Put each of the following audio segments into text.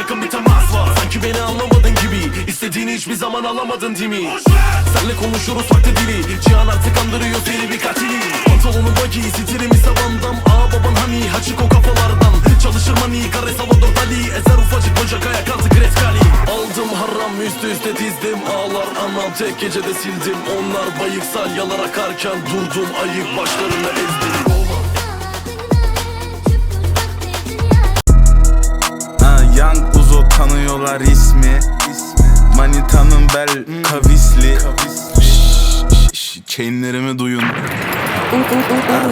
yakın bir temas var. Sanki beni anlamadın gibi. İstediğini hiçbir zaman alamadın Timi Senle konuşuruz farklı dili. Cihan artık andırıyor seni bir katili. Pantolonun bagi Sitirimi savandam Aa baban hani Haçık o kafalardan. Çalışır mani Kare Salvador Dali. Ezer ufacık bocak ayak altı Gretkali Aldım haram üstü üste dizdim. Ağlar anam tek gecede sildim. Onlar bayık salyalar akarken Durdum. Ayık başlarını ezdim Young Uzo tanıyorlar ismi. Manitanın bel kavisli. Chainlerimi duyun.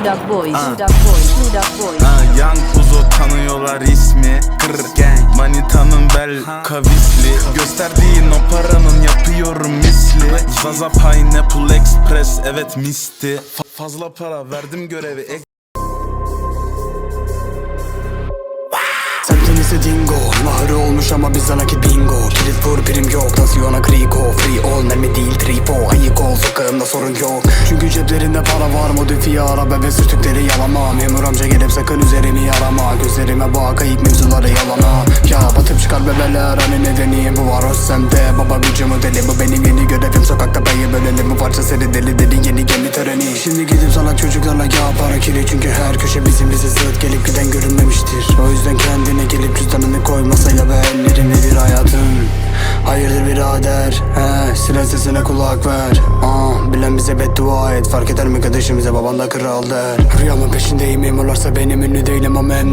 Udak Boys, Udak Boys, Udak Boys. ha, Young Uzo tanıyorlar ismi. Gang. Manitanın bel kavisli. Gösterdiğin o paranın yapıyorum misli. Zaza Pineapple Express evet misti. Fa- Fazla para verdim görevi ise dingo Mahırı olmuş ama biz nakit bingo. Kilit vur prim yok Tansiyona kriko Free all mermi değil tripo. Ayık ol sokağımda sorun yok. Çünkü ceplerinde para var Modifiye araba ve sürtükleri yalama Memur amca gelip sakın üzerimi yarama. Gözlerime bak ayık mevzuları yalana. Ya batıp çıkar bebeler hani nedeni Bu var semte Baba gücü modeli bu benim yeni görevim. Sokakta payı bölelim bu parça seri deli deli yeni gemi töreni. Şimdi gidip salak çocuklarla ya para kili Çünkü her köşe bizim bize zıt gelip giden görünmemiştir. O yüzden kendine Hayırdır birader? He siren sesine kulak ver. Ah, Bilen bize beddua et. Fark eder mi kardeşimize? Baban da kral der Rüyamın peşindeyim. Memurlarsa benim ünlü değilim. Ama em